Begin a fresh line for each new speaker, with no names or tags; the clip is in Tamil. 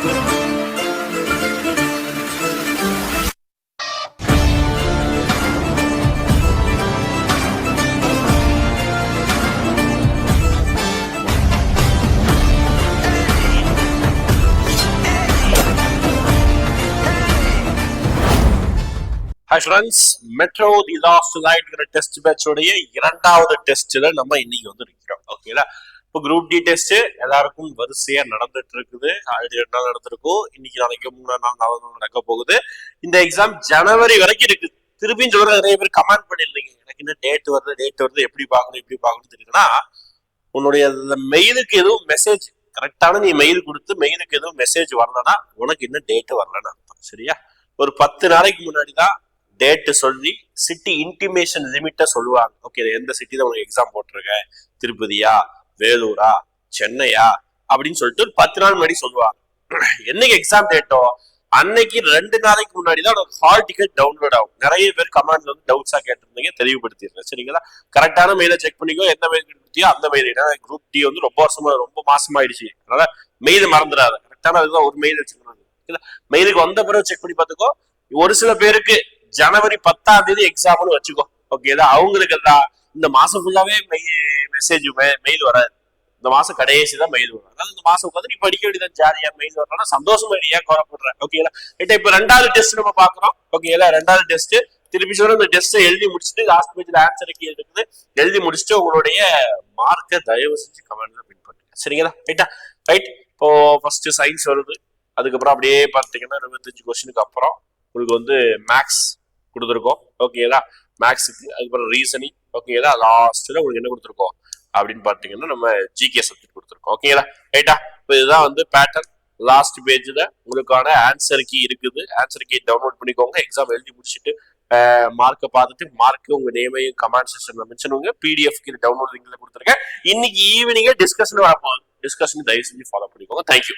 Hi friends metro the last லைட்ங்கிற test பேட்சோடைய இரண்டாவது டெஸ்ட்ல நம்ம இன்னைக்கு வந்து இருக்கிறோம் ஓகேங்களா இப்போ குரூப் டி டெஸ்ட் எல்லாருக்கும் வரிசையா நடந்துட்டு இருக்குது ஆல்ரெடி ரெண்டு நாள் நடந்திருக்கும். இன்னைக்கு நாளைக்கு மூணாவது நாள் நாலு நாள் நடக்க போகுது. இந்த எக்ஸாம் ஜனவரி வரைக்கும் இருக்குது திருப்பியும் சொல்ற நிறைய பேர் கமெண்ட் பண்ணிருந்தீங்க எனக்கு இன்னும் டேட் வருது டேட் வருது. எப்படி பார்க்கணும் எப்படி பார்க்கணும் தெரியுதுன்னா உன்னுடைய மெயிலுக்கு எதுவும் மெசேஜ் கரெக்டான நீ மெயில் கொடுத்து மெயிலுக்கு எதுவும் மெசேஜ் வரலன்னா உனக்கு இன்னும் டேட் வரலன்னு அர்த்தம். சரியா? ஒரு பத்து நாளைக்கு முன்னாடி தான் டேட்டு சொல்லி சிட்டி இன்டிமேஷன் லிமிட்டை சொல்லுவாங்க. ஓகே எந்த சிட்டி தான் உனக்கு எக்ஸாம் போட்டிருக்க? திருப்பதியா? வேலூரா சென்னையா அப்படின்னு சொல்லிட்டு ஒரு பத்து நாள் முன்னாடி சொல்லுவாங்க என்னைக்கு எக்ஸாம் டேட்டோ அன்னைக்கு ரெண்டு நாளைக்கு முன்னாடி தான் ஹால் டிக்கெட் டவுன்லோட் ஆகும். நிறைய பேர் கமெண்ட்ல வந்து டவுட்ஸா கேட்டிருந்தீங்க தெளிவுபடுத்திடுறேன் சரிங்களா? கரெக்டான மெயிலை செக் பண்ணிக்கோ எந்த மெயில் கொடுத்தியோ அந்த மெயில் ஏன்னா குரூப் டி வந்து ரொம்ப வருஷமா ரொம்ப மாசமாயிடுச்சு. அதனால மெயில் மறந்துடாத. கரெக்டான அதுதான் ஒரு மெயில் வச்சுக்கணும் மெயிலுக்கு வந்த பிறகு செக் பண்ணி பார்த்துக்கோ. ஒரு சில பேருக்கு ஜனவரி பத்தாம் தேதி எக்ஸாம்னு வச்சுக்கோ. ஓகேதா அவங்களுக்கு தான் இந்த மாசம் ஃபுல்லாவே மெசேஜ் மெயில் வராது. இந்த மாசம் கடைசி தான் மெயில் வரும். அதாவது இந்த மாசம் உட்காந்து நீ படிக்க வேண்டியதான் ஜாலியா மெய்து வரணும்னா சந்தோஷமா நீ ஏன் குழப்படுற ஓகேங்களா கிட்ட இப்ப ரெண்டாவது டெஸ்ட் நம்ம பாக்குறோம் ஓகேங்களா ரெண்டாவது டெஸ்ட் திருப்பி சொல்ல இந்த டெஸ்ட் எழுதி முடிச்சுட்டு லாஸ்ட் பேஜ்ல ஆன்சர் கீழே இருக்குது. எழுதி முடிச்சுட்டு உங்களுடைய மார்க்கை தயவு செஞ்சு கமெண்ட்ல பின் பண்ணுங்க. சரிங்களா? ரைட்டா ரைட் இப்போ ஃபர்ஸ்ட் சயின்ஸ் வருது. அதுக்கப்புறம் அப்படியே பார்த்தீங்கன்னா இருபத்தஞ்சு கொஸ்டினுக்கு அப்புறம் உங்களுக்கு வந்து மேக்ஸ் கொடுத்துருக்கோம். ஓகேங்களா மேக்ஸுக்கு அதுக்கப்புறம் ரீசனிங் ஓகேதா லாஸ்ட்ல உங்களுக்கு என்ன கொடுத்துருக்கோம்? அப்படின்னு பார்த்தீங்கன்னா நம்ம ஜிகே சப்ஜெக்ட் கொடுத்துருக்கோம். ஓகேங்களா ரைட்டா இப்போ இதுதான் வந்து பேட்டர்ன் லாஸ்ட் பேஜ்ல உங்களுக்கான ஆன்சர் கீ இருக்குது. ஆன்சர் கீ டவுன்லோட் பண்ணிக்கோங்க. எக்ஸாம் எழுதி முடிச்சுட்டு மார்க்கை பார்த்துட்டு மார்க்கு உங்க நேமையும் கமெண்ட் செக்ஷன்ல மென்ஷன் பண்ணுங்க. பிடிஎஃப் கீழே டவுன்லோட் லிங்க்ல கொடுத்துருக்கேன். இன்னைக்கு ஈவினிங்கே டிஸ்கஷன் வரப்போகுது. டிஸ்கஷன் தயவு செஞ்சு ஃபாலோ பண்ணிக்கோங்க. தேங்க்யூ